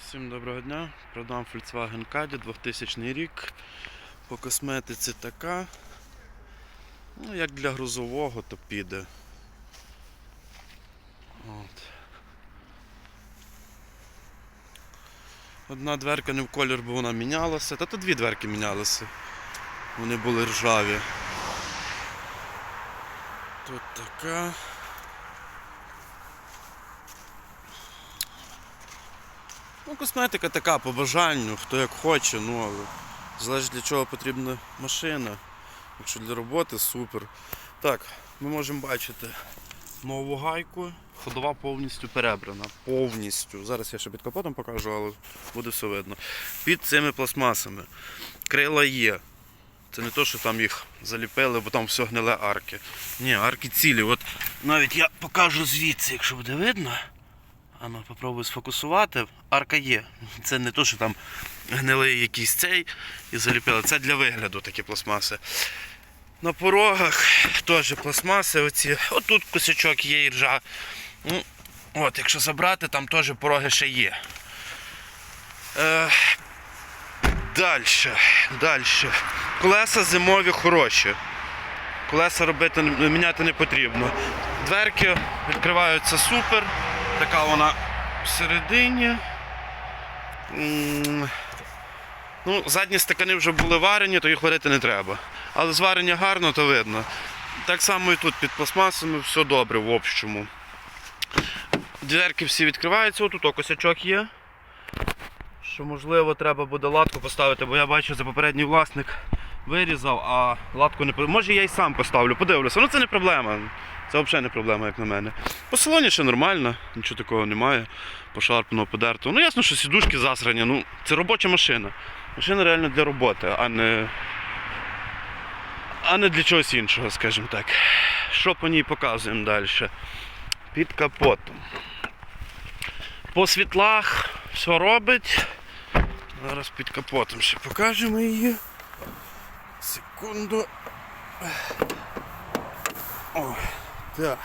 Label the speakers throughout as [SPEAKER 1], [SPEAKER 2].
[SPEAKER 1] Всім доброго дня. Продам Volkswagen Caddy 2000 рік. По косметиці така. Ну, як для грузового, то піде. От. Одна дверка не в колір, бо вона мінялася. Та то дві дверки мінялися. Вони були ржаві. Тут така. Ну, косметика така по бажанню, хто як хоче, ну але залежить для чого потрібна машина. Якщо для роботи супер. Так, ми можемо бачити нову гайку. Ходова повністю перебрана. Повністю. Зараз я ще під капотом покажу, але буде все видно. Під цими пластмасами. Крила є. Це не то, що там їх заліпили, бо там все гниле арки. Ні, арки цілі. От навіть я покажу звідси, якщо буде видно. Ану, попробую сфокусувати. Арка є. Це не то, що там гнилий якийсь цей і заліпили. Це для вигляду такі пластмаси. На порогах теж пластмаси оці. Отут косячок є і ржа. Ну, от, якщо забрати, там теж пороги ще є. Е, далі. Далі. Колеса зимові хороші. Колеса робити міняти не потрібно. Дверки відкриваються супер. Така вона всередині. Ну, задні стакани вже були варені, то їх варити не треба. Але зварення гарно, то видно. Так само і тут під пластмасами все добре в общому. Дверки всі відкриваються, отут косячок є. Що можливо треба буде латку поставити, бо я бачу, за попередній власник вирізав, а латку не Може я й сам поставлю, подивлюся. Ну це не проблема. Це взагалі не проблема, як на мене. По салоні ще нормально, нічого такого немає. Пошарпано, подерто. Ну ясно, що сідушки засрані. Ну, це робоча машина. Машина реально для роботи, а не. А не для чогось іншого, скажімо так. Що по ній показуємо далі? Під капотом. По світлах все робить. Зараз під капотом ще покажемо її. Секунду. О, так.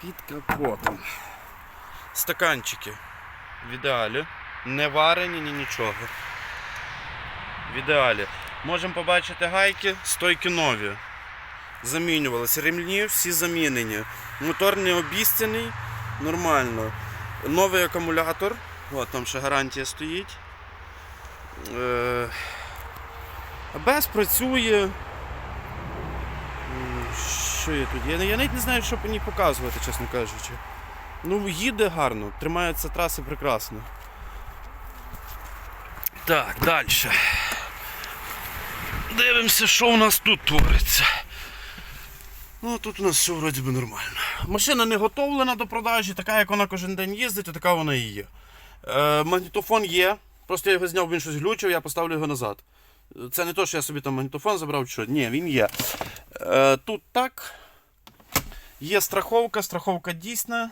[SPEAKER 1] Під капотом. Стаканчики. В ідеалі. Не варені, ні нічого. В ідеалі. Можемо побачити гайки, стойки нові. Замінювалися. Ремні всі замінені. Мотор не обіцяний, нормально. Новий акумулятор. От там ще гарантія стоїть. Е, АБС працює. Що є тут? Я, я навіть не знаю, що ній показувати, чесно кажучи. Ну, їде гарно, тримаються траси прекрасно. Так, далі. Дивимося, що у нас тут твориться. Ну, тут у нас все вроді би нормально. Машина не готовлена до продажі, така як вона кожен день їздить, така вона і є. Е, магнітофон є. Просто я його зняв, він щось глючив, я поставлю його назад. Це не то, що я собі там магнітофон забрав, що. Ні, він є. Е, тут так. Є страховка, страховка дійсна.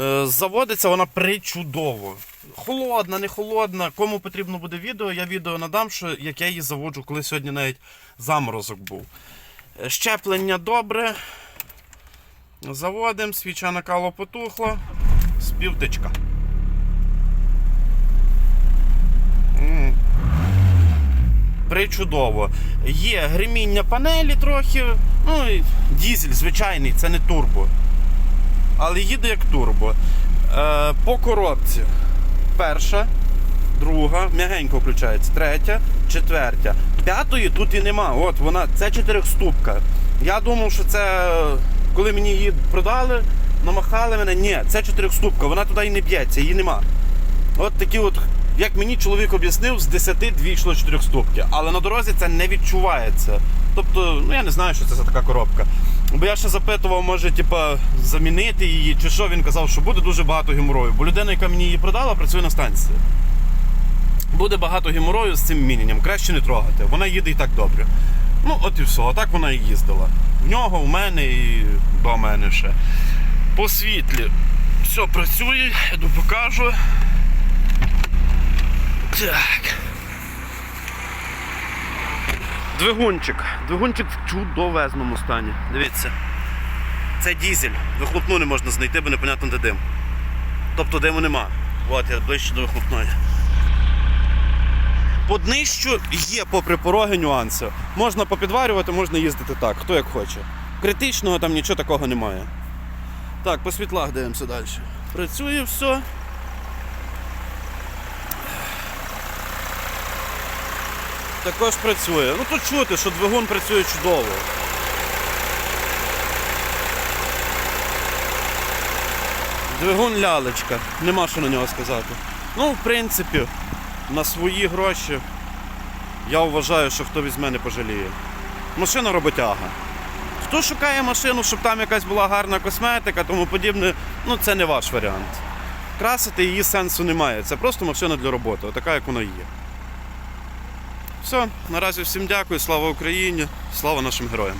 [SPEAKER 1] Е, Заводиться вона причудово. Холодна, не холодна. Кому потрібно буде відео, я відео надам, що як я її заводжу, коли сьогодні навіть заморозок був. Щеплення добре. Заводимо, свіча накало потухла. Співтичка. Причудово. Є гриміння панелі трохи. Ну і дізель звичайний, це не турбо. Але їде як турбо. Е, по коробці. Перша, друга, м'ягенько включається, третя, четвертя. П'ятої тут і нема. От вона, це чотирьохступка. Я думав, що це коли мені її продали, намахали мене. Ні, це чотирьохступка, вона туди і не б'ється, її нема. От такі от, як мені чоловік об'яснив, з 10 дві йшло чотирьохступки. Але на дорозі це не відчувається. Тобто, ну я не знаю, що це за така коробка. Бо я ще запитував, може, типа, замінити її, чи що він казав, що буде дуже багато геморою. Бо людина, яка мені її продала, працює на станції. Буде багато геморою з цим міненням, краще не трогати. Вона їде і так добре. Ну, от і все, отак вона і їздила. В нього, в мене і до мене ще. По світлі. Все працює, йду покажу. Так. Двигунчик. Двигунчик в чудовезному стані. Дивіться. Це дізель. Вихлопну не можна знайти, бо непонятно де дим. Тобто диму нема. От я ближче до вихлопної. По днищу є попри пороги нюанси. Можна попідварювати, можна їздити так, хто як хоче. Критичного там нічого такого немає. Так, по світлах дивимося далі. Працює все. Також працює. Ну тут чути, що двигун працює чудово. Двигун лялечка, нема що на нього сказати. Ну, в принципі, на свої гроші я вважаю, що хто візьме не пожаліє. Машина роботяга. Хто шукає машину, щоб там якась була гарна косметика, тому подібне, ну це не ваш варіант. Красити її сенсу немає. Це просто машина для роботи, така як вона є. Все, наразі всім дякую, слава Україні, слава нашим героям.